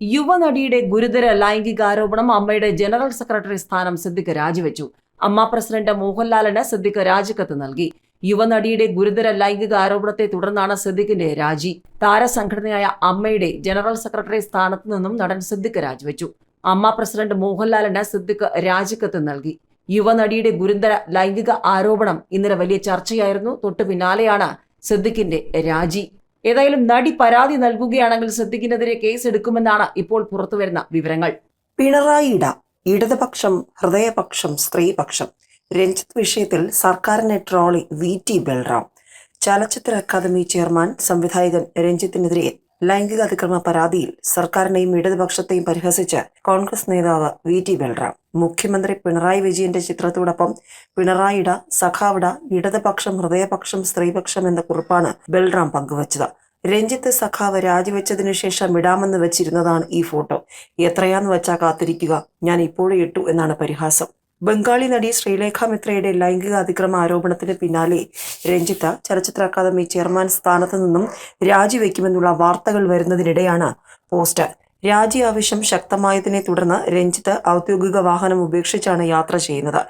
യുവനടിയുടെ ഗുരുതര ലൈംഗികാരോപണം അമ്മയുടെ general secretary സ്ഥാനം സിദ്ദിഖ് രാജിവെച്ചു. അമ്മ പ്രസിഡന്റ് മോഹൻലാലിന് സിദ്ദിഖ് രാജിക്കത്ത് നൽകി. യുവനടിയുടെ ഗുരുതര ലൈംഗിക ആരോപണത്തെ തുടർന്നാണ് സിദ്ദിഖിന്റെ രാജി. താരസംഘടനയായ അമ്മയുടെ ജനറൽ സെക്രട്ടറി സ്ഥാനത്ത് നിന്നും നടൻ സിദ്ദിഖ് രാജിവെച്ചു. അമ്മ പ്രസിഡന്റ് മോഹൻലാലിന് സിദ്ദിഖ് രാജിക്കത്ത് നൽകി. യുവനടിയുടെ ഗുരുതര ലൈംഗിക ആരോപണം ഇന്നലെ വലിയ ചർച്ചയായിരുന്നു. തൊട്ടു പിന്നാലെയാണ് സിദ്ദിഖിന്റെ രാജി. ഏതായാലും നടി പരാതി നൽകുകയാണെങ്കിൽ സിദ്ദിഖിനെതിരെ കേസ് എടുക്കുമെന്നാണ് ഇപ്പോൾ പുറത്തുവരുന്ന വിവരങ്ങൾ. പിണറായിയുടെ ഇടതുപക്ഷം ഹൃദയപക്ഷം സ്ത്രീപക്ഷം. രഞ്ജിത്ത് വിഷയത്തിൽ സർക്കാരിനെ ട്രോളി വി ടി ബൽറാം. ചലച്ചിത്ര അക്കാദമി ചെയർമാൻ സംവിധായകൻ രഞ്ജിത്തിനെതിരെ ലൈംഗിക അതിക്രമ പരാതിയിൽ സർക്കാരിനെയും ഇടതുപക്ഷത്തെയും പരിഹസിച്ച് കോൺഗ്രസ് നേതാവ് വി ടി ബൽറാം. മുഖ്യമന്ത്രി പിണറായി വിജയന്റെ ചിത്രത്തോടൊപ്പം പിണറായിട സഖാവിട ഇടതുപക്ഷം ഹൃദയപക്ഷം സ്ത്രീപക്ഷം എന്ന കുറിപ്പാണ് ബൽറാം പങ്കുവച്ചത്. രഞ്ജിത്ത് സഖാവ് രാജിവെച്ചതിനു ശേഷം ഇടാമെന്ന് വെച്ചിരുന്നതാണ് ഈ ഫോട്ടോ. എത്രയാന്ന് വെച്ചാ കാത്തിരിക്കുക. ഞാൻ ഇപ്പോഴും ഇട്ടു എന്നാണ് പരിഹാസം. ബംഗാളി നടി ശ്രീലേഖ മിത്രയുടെ ലൈംഗിക അതിക്രമ ആരോപണത്തിന് പിന്നാലെ രഞ്ജിത്ത് ചലച്ചിത്ര അക്കാദമി ചെയർമാൻ സ്ഥാനത്ത് നിന്നും രാജിവെക്കുമെന്നുള്ള വാർത്തകൾ വരുന്നതിനിടെയാണ് പോസ്റ്റ് രാജി ആവശ്യം ശക്തമായതിനെ തുടർന്ന് രഞ്ജിത്ത് ഔദ്യോഗിക വാഹനം ഉപേക്ഷിച്ചാണ് യാത്ര ചെയ്യുന്നത്.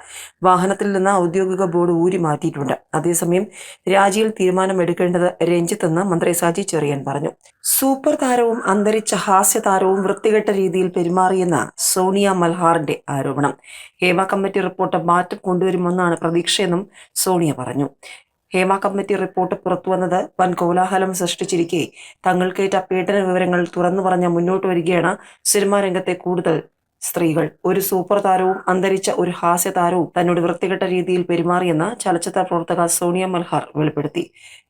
വാഹനത്തിൽ നിന്ന് ഔദ്യോഗിക ബോർഡ് ഊരി മാറ്റിയിട്ടുണ്ട്. അതേസമയം രാജിയിൽ തീരുമാനമെടുക്കേണ്ടത് രഞ്ജിത്തെന്ന് മന്ത്രി സാജി ചെറിയൻ പറഞ്ഞു. സൂപ്പർ താരവും അന്തരിച്ച ഹാസ്യ താരവും വൃത്തികെട്ട രീതിയിൽ പെരുമാറിയെന്ന സോണിയ മൽഹാറിന്റെ ആരോപണം. ഹേമ കമ്മിറ്റി റിപ്പോർട്ട് മാറ്റം കൊണ്ടുവരുമെന്നാണ് പ്രതീക്ഷയെന്നും സോണിയ പറഞ്ഞു. ഹേമ കമ്മിറ്റി റിപ്പോർട്ട് പുറത്തുവന്നത് വൻ കോലാഹലം സൃഷ്ടിച്ചിരിക്കെ. തങ്ങൾക്കേറ്റ പീഡന വിവരങ്ങൾ തുറന്നു പറഞ്ഞ് മുന്നോട്ട് വരികയാണ് സിനിമാ രംഗത്തെ കൂടുതൽ സ്ത്രീകൾ. ഒരു സൂപ്പർ താരവും അന്തരിച്ച ഒരു ഹാസ്യ താരവും തന്നോട് വൃത്തികെട്ട രീതിയിൽ പെരുമാറിയെന്ന് ചലച്ചിത്ര പ്രവർത്തക സോണിയ മൽഹാർ വെളിപ്പെടുത്തി.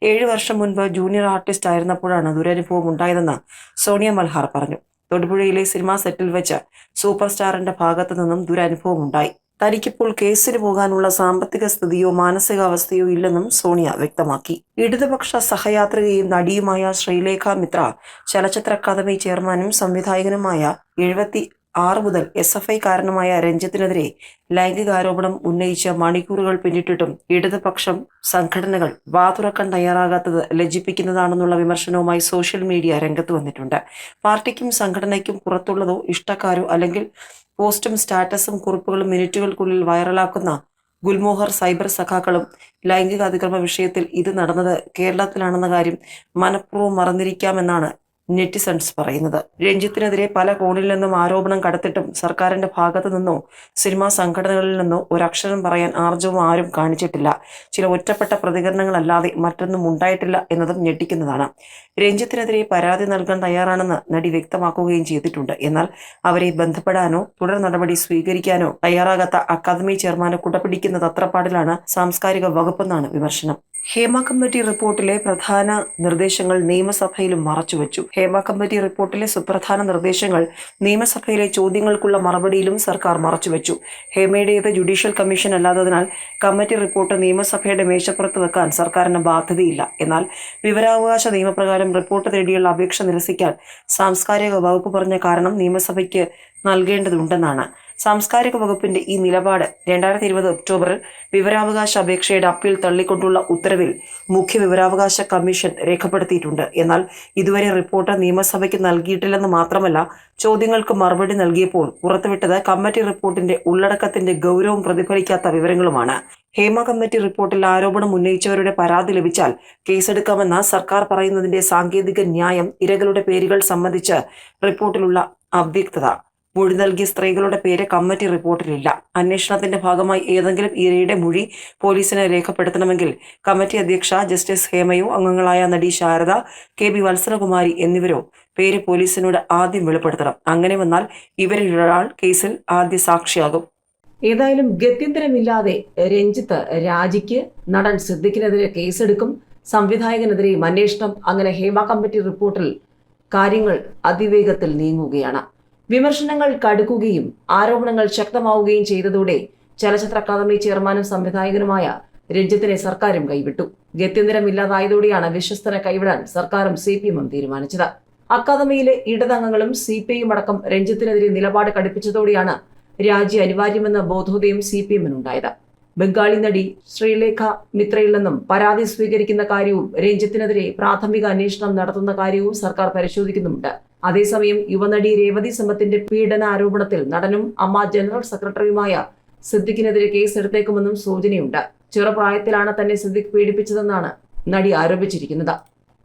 ഏഴു വർഷം മുൻപ് ജൂനിയർ ആർട്ടിസ്റ്റ് ആയിരുന്നപ്പോഴാണ് ദുരനുഭവം ഉണ്ടായതെന്ന് സോണിയ മൽഹാർ പറഞ്ഞു. തൊടുപുഴയിലെ സിനിമാ സെറ്റിൽ വെച്ച് സൂപ്പർ സ്റ്റാറിന്റെ ഭാഗത്തു നിന്നും ദുരനുഭവം ഉണ്ടായി. തനിക്കിപ്പോൾ കേസിന് പോകാനുള്ള സാമ്പത്തിക സ്ഥിതിയോ മാനസികാവസ്ഥയോ ഇല്ലെന്നും സോണിയ വ്യക്തമാക്കി. ഇടതുപക്ഷ സഹയാത്രികയും നടിയുമായ ശ്രീലേഖ മിത്ര ചലച്ചിത്ര അക്കാദമി ചെയർമാനും സംവിധായകനുമായ എഴുപത്തി ആറ് മുതൽ എസ് എഫ് ഐ കാരണമായ രഞ്ജിത്തിനെതിരെ ലൈംഗികാരോപണം ഉന്നയിച്ച മണിക്കൂറുകൾ പിന്നിട്ടിട്ടും ഇടതുപക്ഷം സംഘടനകൾ വാതുറക്കാൻ തയ്യാറാകാത്തത് ലജ്ജിപ്പിക്കുന്നതാണെന്നുള്ള വിമർശനവുമായി സോഷ്യൽ മീഡിയ രംഗത്ത് വന്നിട്ടുണ്ട്. പാർട്ടിക്കും സംഘടനയ്ക്കും പുറത്തുള്ളതോ ഇഷ്ടക്കാരോ അല്ലെങ്കിൽ പോസ്റ്റും സ്റ്റാറ്റസും കുറിപ്പുകളും മിനിറ്റുകൾക്കുള്ളിൽ വൈറലാക്കുന്ന ഗുൽമോഹർ സൈബർ സഖാക്കളും ലൈംഗിക അതിക്രമ വിഷയത്തിൽ ഇത് നടന്നത് കേരളത്തിലാണെന്ന കാര്യം മനഃപൂർവം മറന്നിരിക്കാമെന്നാണ് നെറ്റിസൺസ് പറയുന്നത്. രഞ്ജിത്തിനെതിരെ പല കോണിൽ നിന്നും ആരോപണം കടത്തിട്ടും സർക്കാരിന്റെ ഭാഗത്തു നിന്നോ സിനിമാ സംഘടനകളിൽ നിന്നോ ഒരക്ഷരം പറയാൻ ആർജവും ആരും കാണിച്ചിട്ടില്ല. ചില ഒറ്റപ്പെട്ട പ്രതികരണങ്ങളല്ലാതെ മറ്റൊന്നും ഉണ്ടായിട്ടില്ല എന്നതും ഞെട്ടിക്കുന്നതാണ്. രഞ്ജിത്തിനെതിരെ പരാതി നൽകാൻ തയ്യാറാണെന്ന് നടി വ്യക്തമാക്കുകയും ചെയ്തിട്ടുണ്ട്. എന്നാൽ അവരെ ബന്ധപ്പെടാനോ തുടർ നടപടി സ്വീകരിക്കാനോ തയ്യാറാകാത്ത അക്കാദമി ചെയർമാനെ കുടപിടിക്കുന്ന തത്രപ്പാടിലാണ് സാംസ്കാരിക വകുപ്പെന്നാണ് വിമർശനം. ഹേമ കമ്മിറ്റി റിപ്പോർട്ടിലെ പ്രധാന നിർദ്ദേശങ്ങൾ നിയമസഭയിലും മറച്ചുവെച്ചു. ഹേമ കമ്മിറ്റി റിപ്പോർട്ടിലെ സുപ്രധാന നിർദ്ദേശങ്ങൾ നിയമസഭയിലെ ചോദ്യങ്ങൾക്കുള്ള മറുപടിയിലും സർക്കാർ മറച്ചുവെച്ചു. ഹേമയുടേത് ജുഡീഷ്യൽ കമ്മീഷൻ അല്ലാത്തതിനാൽ കമ്മിറ്റി റിപ്പോർട്ട് നിയമസഭയുടെ മേശപ്പുറത്ത് വെക്കാൻ സർക്കാരിന് ബാധ്യതയില്ല. എന്നാൽ വിവരാവകാശ നിയമപ്രകാരം റിപ്പോർട്ട് തേടിയുള്ള അപേക്ഷ നിരസിക്കാൻ സാംസ്കാരിക വകുപ്പ് പറഞ്ഞ കാരണം നിയമസഭയ്ക്ക് നൽകേണ്ടതുണ്ടെന്നാണ്. സാംസ്കാരിക വകുപ്പിന്റെ ഈ നിലപാട് രണ്ടായിരത്തി ഇരുപത് ഒക്ടോബറിൽ വിവരാവകാശ അപേക്ഷയുടെ അപ്പീൽ തള്ളിക്കൊണ്ടുള്ള ഉത്തരവിൽ മുഖ്യ വിവരാവകാശ കമ്മീഷൻ രേഖപ്പെടുത്തിയിട്ടുണ്ട്. എന്നാൽ ഇതുവരെ റിപ്പോർട്ട് നിയമസഭയ്ക്ക് നൽകിയിട്ടില്ലെന്ന് മാത്രമല്ല ചോദ്യങ്ങൾക്ക് മറുപടി നൽകിയപ്പോൾ പുറത്തുവിട്ടത് കമ്മിറ്റി റിപ്പോർട്ടിന്റെ ഉള്ളടക്കത്തിന്റെ ഗൗരവം പ്രതിഫലിക്കാത്ത വിവരങ്ങളുമാണ്. ഹേമ കമ്മിറ്റി റിപ്പോർട്ടിൽ ആരോപണം ഉന്നയിച്ചവരുടെ പരാതി ലഭിച്ചാൽ കേസെടുക്കാമെന്ന സർക്കാർ പറയുന്നതിന്റെ സാങ്കേതിക ന്യായം ഇരകളുടെ പേരുകൾ സംബന്ധിച്ച് റിപ്പോർട്ടിലുള്ള അവ്യക്തത. മൊഴി നൽകിയ സ്ത്രീകളുടെ പേര് കമ്മിറ്റി റിപ്പോർട്ടിലില്ല. അന്വേഷണത്തിന്റെ ഭാഗമായി ഏതെങ്കിലും ഇരയുടെ മൊഴി പോലീസിനെ രേഖപ്പെടുത്തണമെങ്കിൽ കമ്മിറ്റി അധ്യക്ഷ ജസ്റ്റിസ് ഹേമയോ അംഗങ്ങളായ നടി ശാരദ കെ ബി വത്സലകുമാരി എന്നിവരോ പേര് പോലീസിനോട് ആദ്യം വെളിപ്പെടുത്തണം. അങ്ങനെ വന്നാൽ ഇവരിൽ ഒരാൾ കേസിൽ ആദ്യ സാക്ഷിയാകും. ഏതായാലും ഗത്യന്തരമില്ലാതെ രഞ്ജിത്ത് രാജിക്ക് നടൻ സിദ്ദിഖിനെതിരെ കേസെടുക്കും. സംവിധായകനെതിരെയും അന്വേഷണം. അങ്ങനെ ഹേമ കമ്മിറ്റി റിപ്പോർട്ടിൽ കാര്യങ്ങൾ അതിവേഗത്തിൽ നീങ്ങുകയാണ്. വിമർശനങ്ങൾ കടുക്കുകയും ആരോപണങ്ങൾ ശക്തമാവുകയും ചെയ്തതോടെ ചലച്ചിത്ര അക്കാദമി ചെയർമാനും സംവിധായകനുമായ രഞ്ജിത്തിനെ സർക്കാരും കൈവിട്ടു. ഗത്യന്തരമില്ലാതായതോടെയാണ് വിശ്വസ്തനെ കൈവിടാൻ സർക്കാരും സി പി എമ്മും തീരുമാനിച്ചത്. അക്കാദമിയിലെ ഇടതംഗങ്ങളും സി പി ഐയും അടക്കം രഞ്ജിത്തിനെതിരെ നിലപാട് കടുപ്പിച്ചതോടെയാണ് രാജി അനിവാര്യമെന്ന ബോധോദയം സി പി എമ്മിനുണ്ടായത്. ബംഗാളി നടി ശ്രീലേഖ മിത്രയിൽ നിന്നും പരാതി സ്വീകരിക്കുന്ന കാര്യവും രഞ്ജിത്തിനെതിരെ പ്രാഥമിക അന്വേഷണം നടത്തുന്ന കാര്യവും സർക്കാർ പരിശോധിക്കുന്നുണ്ട് അതേസമയം യുവനടി രേവതി സമ്പത്തിന്റെ പീഡന ആരോപണത്തിൽ നടനും അമ്മ ജനറൽ സെക്രട്ടറിയുമായ സിദ്ദിഖിനെതിരെ കേസ് എടുത്തേക്കുമെന്നും സൂചനയുണ്ട്. ചെറുപ്രായത്തിലാണ് തന്നെ സിദ്ദിഖ് പീഡിപ്പിച്ചതെന്നാണ് നടി ആരോപിച്ചിരിക്കുന്നത്.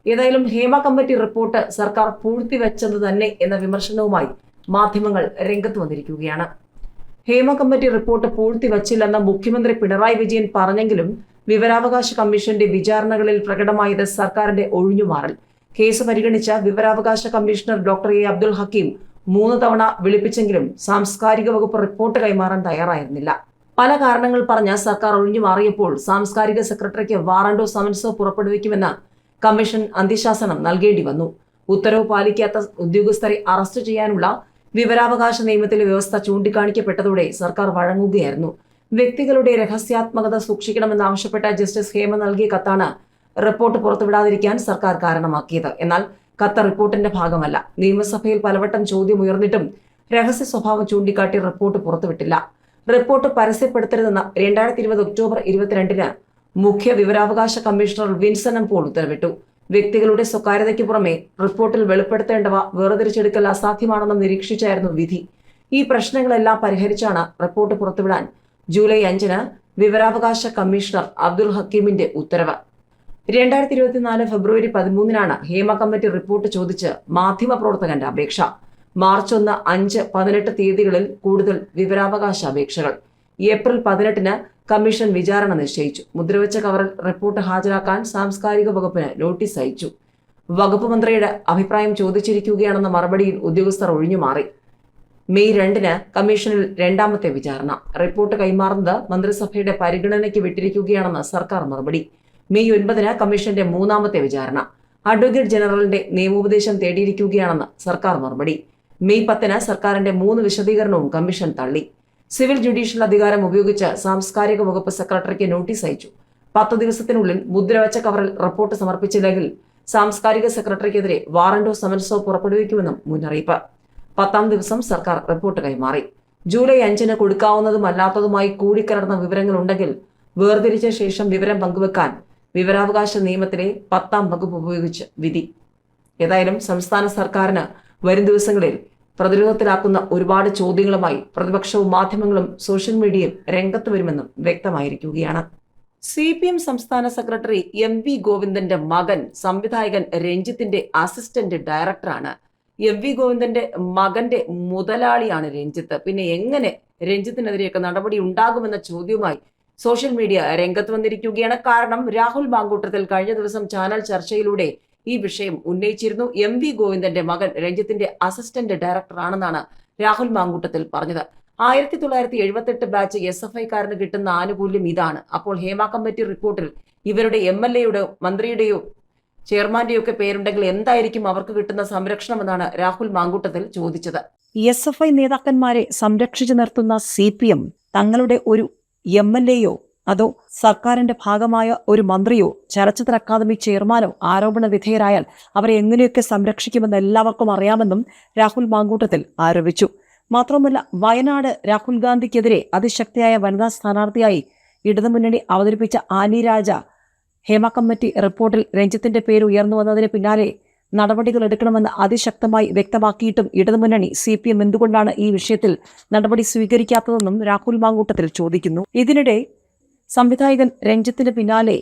ഏതായാലും ഹേമ കമ്മിറ്റി റിപ്പോർട്ട് സർക്കാർ പൂഴ്ത്തിവെച്ചത് തന്നെ എന്ന വിമർശനവുമായി മാധ്യമങ്ങൾ രംഗത്ത് വന്നിരിക്കുകയാണ്. ഹേമ കമ്മിറ്റി റിപ്പോർട്ട് പൂഴ്ത്തിവച്ചില്ലെന്ന് മുഖ്യമന്ത്രി പിണറായി വിജയൻ പറഞ്ഞെങ്കിലും വിവരാവകാശ കമ്മീഷന്റെ വിചാരണകളിൽ പ്രകടമായത് സർക്കാരിന്റെ ഒഴിഞ്ഞുമാറൽ. കേസ് പരിഗണിച്ച വിവരാവകാശ commissioner doctor A Abdul Hakeem മൂന്ന് തവണ വിളിപ്പിച്ചെങ്കിലും സാംസ്കാരിക വകുപ്പ് റിപ്പോർട്ട് കൈമാറാൻ തയ്യാറായിരുന്നില്ല. പല കാരണങ്ങൾ പറഞ്ഞ സർക്കാർ ഒഴിഞ്ഞുമാറിയപ്പോൾ സാംസ്കാരിക സെക്രട്ടറിക്ക് വാറണ്ടോ സമൻസോ പുറപ്പെടുവിക്കുമെന്ന് കമ്മീഷൻ അന്ത്യശാസനം നൽകേണ്ടി വന്നു. ഉത്തരവ് പാലിക്കാത്ത ഉദ്യോഗസ്ഥരെ അറസ്റ്റ് ചെയ്യാനുള്ള വിവരാവകാശ നിയമത്തിലെ വ്യവസ്ഥ ചൂണ്ടിക്കാണിക്കപ്പെട്ടതോടെ സർക്കാർ വഴങ്ങുകയായിരുന്നു. വ്യക്തികളുടെ രഹസ്യാത്മകത സൂക്ഷിക്കണമെന്നാവശ്യപ്പെട്ട ജസ്റ്റിസ് ഹേമ നൽകിയ കത്താണ് റിപ്പോർട്ട് പുറത്തുവിടാതിരിക്കാൻ സർക്കാർ കാരണമാക്കിയത്. എന്നാൽ കത്ത് റിപ്പോർട്ടിന്റെ ഭാഗമല്ല. നിയമസഭയിൽ പലവട്ടം ചോദ്യം ഉയർന്നിട്ടും രഹസ്യ സ്വഭാവം ചൂണ്ടിക്കാട്ടി റിപ്പോർട്ട് പുറത്തുവിട്ടില്ല. റിപ്പോർട്ട് പരസ്യപ്പെടുത്തരുതെന്ന് രണ്ടായിരത്തി ഇരുപത് ഒക്ടോബർ ഇരുപത്തിരണ്ടിന് മുഖ്യ വിവരാവകാശ കമ്മീഷണർ വിൻസനം പോൾ ഉത്തരവിട്ടു. വ്യക്തികളുടെ സ്വകാര്യതയ്ക്ക് പുറമെ റിപ്പോർട്ടിൽ വെളിപ്പെടുത്തേണ്ടവ വേർതിരിച്ചെടുക്കൽ അസാധ്യമാണെന്ന് നിരീക്ഷിച്ചായിരുന്നു വിധി. ഈ പ്രശ്നങ്ങളെല്ലാം പരിഹരിച്ചാണ് റിപ്പോർട്ട് പുറത്തുവിടാൻ ജൂലൈ അഞ്ചിന് വിവരാവകാശ കമ്മീഷണർ അബ്ദുൽ ഹക്കീമിന്റെ ഉത്തരവ്. രണ്ടായിരത്തി ഇരുപത്തിനാല് ഫെബ്രുവരി പതിമൂന്നിനാണ് ഹേമ കമ്മിറ്റി റിപ്പോർട്ട് ചോദിച്ച് മാധ്യമപ്രവർത്തകന്റെ അപേക്ഷ. മാർച്ച് ഒന്ന് അഞ്ച് പതിനെട്ട് തീയതികളിൽ കൂടുതൽ വിവരാവകാശ അപേക്ഷകൾ. ഏപ്രിൽ പതിനെട്ടിന് കമ്മീഷൻ വിചാരണ നിശ്ചയിച്ചു. മുദ്രവെച്ച കവർ റിപ്പോർട്ട് ഹാജരാക്കാൻ സാംസ്കാരിക വകുപ്പിന് നോട്ടീസ് അയച്ചു. വകുപ്പ് മന്ത്രിയുടെ അഭിപ്രായം ചോദിച്ചിരിക്കുകയാണെന്ന മറുപടിയിൽ ഉദ്യോഗസ്ഥർ ഒഴിഞ്ഞുമാറി. മെയ് രണ്ടിന് കമ്മീഷനിൽ രണ്ടാമത്തെ വിചാരണ. റിപ്പോർട്ട് കൈമാറുന്നത് മന്ത്രിസഭയുടെ പരിഗണനയ്ക്ക് വിട്ടിരിക്കുകയാണെന്ന് സർക്കാർ മറുപടി. മെയ് ഒൻപതിന് കമ്മീഷന്റെ മൂന്നാമത്തെ വിചാരണ. അഡ്വക്കേറ്റ് ജനറലിന്റെ നിയമോപദേശം തേടിയിരിക്കുകയാണെന്ന് സർക്കാർ മറുപടി. മെയ് പത്തിന് സർക്കാരിന്റെ മൂന്ന് വിശദീകരണവും കമ്മീഷൻ തള്ളി. സിവിൽ ജുഡീഷ്യൽ അധികാരം ഉപയോഗിച്ച് സാംസ്കാരിക വകുപ്പ് സെക്രട്ടറിക്ക് നോട്ടീസ് അയച്ചു. പത്ത് ദിവസത്തിനുള്ളിൽ മുദ്രവച്ച കവറിൽ റിപ്പോർട്ട് സമർപ്പിച്ചില്ലെങ്കിൽ സാംസ്കാരിക സെക്രട്ടറിക്കെതിരെ വാറന്റോ സമൻസോ പുറപ്പെടുവിക്കുമെന്നും മുന്നറിയിപ്പ്. പത്താം ദിവസം സർക്കാർ റിപ്പോർട്ട് കൈമാറി. ജൂലൈ അഞ്ചിന് കൊടുക്കാവുന്നതും അല്ലാത്തതുമായി കൂടിക്കലർന്ന വിവരങ്ങളുണ്ടെങ്കിൽ വേർതിരിച്ച ശേഷം വിവരം പങ്കുവെക്കാൻ വിവരാവകാശ നിയമത്തിലെ പത്താം വകുപ്പ് ഉപയോഗിച്ച് വിധി. ഏതായാലും സംസ്ഥാന സർക്കാരിന് വരും ദിവസങ്ങളിൽ പ്രതിരോധത്തിലാക്കുന്ന ഒരുപാട് ചോദ്യങ്ങളുമായി പ്രതിപക്ഷവും മാധ്യമങ്ങളും സോഷ്യൽ മീഡിയയും രംഗത്ത് വരുമെന്നും വ്യക്തമായിരിക്കുകയാണ്. സി പി എം സംസ്ഥാന സെക്രട്ടറി എം വി ഗോവിന്ദന്റെ മകൻ സംവിധായകൻ രഞ്ജിത്തിന്റെ അസിസ്റ്റന്റ് ഡയറക്ടറാണ്. എം വി ഗോവിന്ദന്റെ മകന്റെ മുതലാളിയാണ് രഞ്ജിത്ത്. പിന്നെ എങ്ങനെ രഞ്ജിത്തിനെതിരെയൊക്കെ നടപടി ഉണ്ടാകുമെന്ന ചോദ്യവുമായി സോഷ്യൽ മീഡിയ രംഗത്ത് വന്നിരിക്കുകയാണ്. കാരണം രാഹുൽ മാങ്കൂട്ടത്തിൽ കഴിഞ്ഞ ദിവസം ചാനൽ ചർച്ചയിലൂടെ ഈ വിഷയം ഉന്നയിച്ചിരുന്നു. എം വി ഗോവിന്ദന്റെ മകൻ രഞ്ജിത്തിന്റെ അസിസ്റ്റന്റ് ഡയറക്ടറാണെന്നാണ് രാഹുൽ മാങ്കൂട്ടത്തിൽ പറഞ്ഞത്. ആയിരത്തി തൊള്ളായിരത്തി എഴുപത്തെട്ട് ബാച്ച് എസ് എഫ് ഐക്കാരന് കിട്ടുന്ന ആനുകൂല്യം ഇതാണ്. അപ്പോൾ ഹേമ കമ്മിറ്റി റിപ്പോർട്ടിൽ ഇവരുടെ എം എൽ എയുടെയോ മന്ത്രിയുടെയോ ചെയർമാന്റെയോ ഒക്കെ പേരുണ്ടെങ്കിൽ എന്തായിരിക്കും അവർക്ക് കിട്ടുന്ന സംരക്ഷണം എന്നാണ് രാഹുൽ മാങ്കൂട്ടത്തിൽ ചോദിച്ചത്. എസ് എഫ് ഐ നേതാക്കന്മാരെ സംരക്ഷിച്ചു നിർത്തുന്ന സി പി എം തങ്ങളുടെ ഒരു എം എൽ എയോ അതോ സർക്കാരിന്റെ ഭാഗമായ ഒരു മന്ത്രിയോ ചലച്ചിത്ര അക്കാദമി ചെയർമാനോ ആരോപണ വിധേയരായാൽ അവരെ എങ്ങനെയൊക്കെ സംരക്ഷിക്കുമെന്ന് എല്ലാവർക്കും അറിയാമെന്നും രാഹുൽ മാങ്കൂട്ടത്തിൽ ആരോപിച്ചു. മാത്രമല്ല വയനാട് രാഹുൽ ഗാന്ധിക്കെതിരെ അതിശക്തിയായ വനിതാ സ്ഥാനാർത്ഥിയായി ഇടതുമുന്നണി അവതരിപ്പിച്ച ആനി രാജ ഹേമ കമ്മിറ്റി റിപ്പോർട്ടിൽ രഞ്ജിത്തിന്റെ പേര് ഉയർന്നു വന്നതിന് പിന്നാലെ നടപടികൾ എടുക്കണമെന്ന് അതിശക്തമായി വ്യക്തമാക്കിയിട്ടും ഇടതുമുന്നണി സി പി എം എന്തുകൊണ്ടാണ് ഈ വിഷയത്തിൽ നടപടി സ്വീകരിക്കാത്തതെന്നും രാഹുൽ മാങ്കൂട്ടത്തിൽ ചോദിക്കുന്നു. ഇതിനിടെ സംവിധായകൻ രഞ്ജിത്തിന് പിന്നാലെ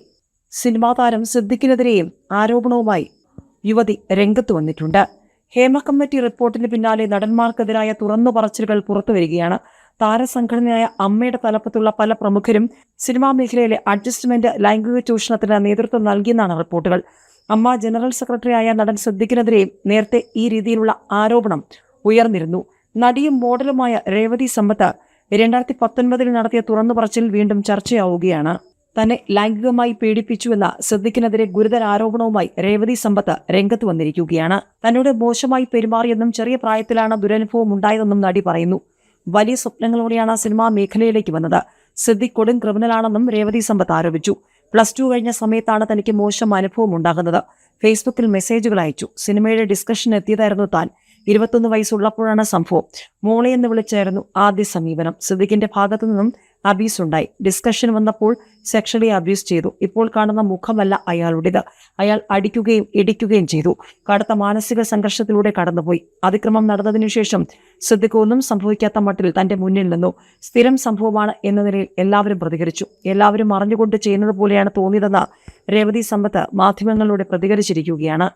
സിനിമാ താരം സിദ്ദിഖിനെതിരെയും ആരോപണവുമായി യുവതി രംഗത്ത് വന്നിട്ടുണ്ട്. ഹേമ കമ്മിറ്റി റിപ്പോർട്ടിന് പിന്നാലെ നടന്മാർക്കെതിരായ തുറന്നു പറച്ചിലുകൾ പുറത്തു വരികയാണ്. താരസംഘടനയായ അമ്മയുടെ തലപ്പത്തുള്ള പല പ്രമുഖരും സിനിമാ മേഖലയിലെ അഡ്ജസ്റ്റ്മെന്റ് ലൈംഗിക ചൂഷണത്തിന് നേതൃത്വം നൽകിയെന്നാണ് റിപ്പോർട്ടുകൾ. അമ്മ ജനറൽ സെക്രട്ടറിയായ നടൻ സിദ്ദിഖിനെതിരെയും നേരത്തെ ഈ രീതിയിലുള്ള ആരോപണം ഉയർന്നിരുന്നു. നടിയും മോഡലുമായ രേവതി സമ്പത്ത് രണ്ടായിരത്തി പത്തൊൻപതിൽ നടത്തിയ തുറന്നു പറച്ചിൽ വീണ്ടും ചർച്ചയാവുകയാണ്. തന്നെ ലൈംഗികമായി പീഡിപ്പിച്ചുവെന്ന സിദ്ദിഖിനെതിരെ ഗുരുതര ആരോപണവുമായി രേവതി സമ്പത്ത് രംഗത്ത് വന്നിരിക്കുകയാണ്. തന്നോട് മോശമായി പെരുമാറിയെന്നും ചെറിയ പ്രായത്തിലാണ് ദുരനുഭവം ഉണ്ടായതെന്നും നടി പറയുന്നു. വലിയ സ്വപ്നങ്ങളോടെയാണ് സിനിമാ മേഖലയിലേക്ക് വന്നത്. സിദ്ദിഖ് കൊടും ക്രിമിനലാണെന്നും രേവതി സമ്പത്ത് ആരോപിച്ചു. പ്ലസ് ടു കഴിഞ്ഞ സമയത്താണ് തനിക്ക് മോശം അനുഭവം ഉണ്ടാകുന്നത്. ഫേസ്ബുക്കിൽ മെസ്സേജുകൾ അയച്ചു. സിനിമയുടെ ഡിസ്കഷൻ എത്തിയതായിരുന്നു താൻ. ഇരുപത്തൊന്ന് വയസ്സുള്ളപ്പോഴാണ് സംഭവം. മോളെ എന്ന് വിളിച്ചായിരുന്നു ആദ്യ സമീപനം. സിദ്ദിഖിന്റെ ഭാഗത്തു നിന്നും അബ്യൂസ് ഉണ്ടായി. ഡിസ്കഷൻ വന്നപ്പോൾ സെക്ഷലി അബ്യൂസ് ചെയ്തു. ഇപ്പോൾ കാണുന്ന മുഖമല്ല അയാളുടേത്. അയാൾ അടിക്കുകയും ഇടിക്കുകയും ചെയ്തു. കടുത്ത മാനസിക സംഘർഷത്തിലൂടെ കടന്നുപോയി. അതിക്രമം നടന്നതിനു ശേഷം സിദ്ദിഖ് ഒന്നും സംഭവിക്കാത്ത മട്ടിൽ തന്റെ മുന്നിൽ നിന്നു. സ്ഥിരം സംഭവമാണ് എന്ന നിലയിൽ എല്ലാവരും പ്രതികരിച്ചു. എല്ലാവരും അറിഞ്ഞുകൊണ്ട് ചെയ്യുന്നത് പോലെയാണ് തോന്നിയതെന്ന് രേവതി സമ്പത്ത് മാധ്യമങ്ങളിലൂടെ പ്രതികരിച്ചിരിക്കുകയാണ്.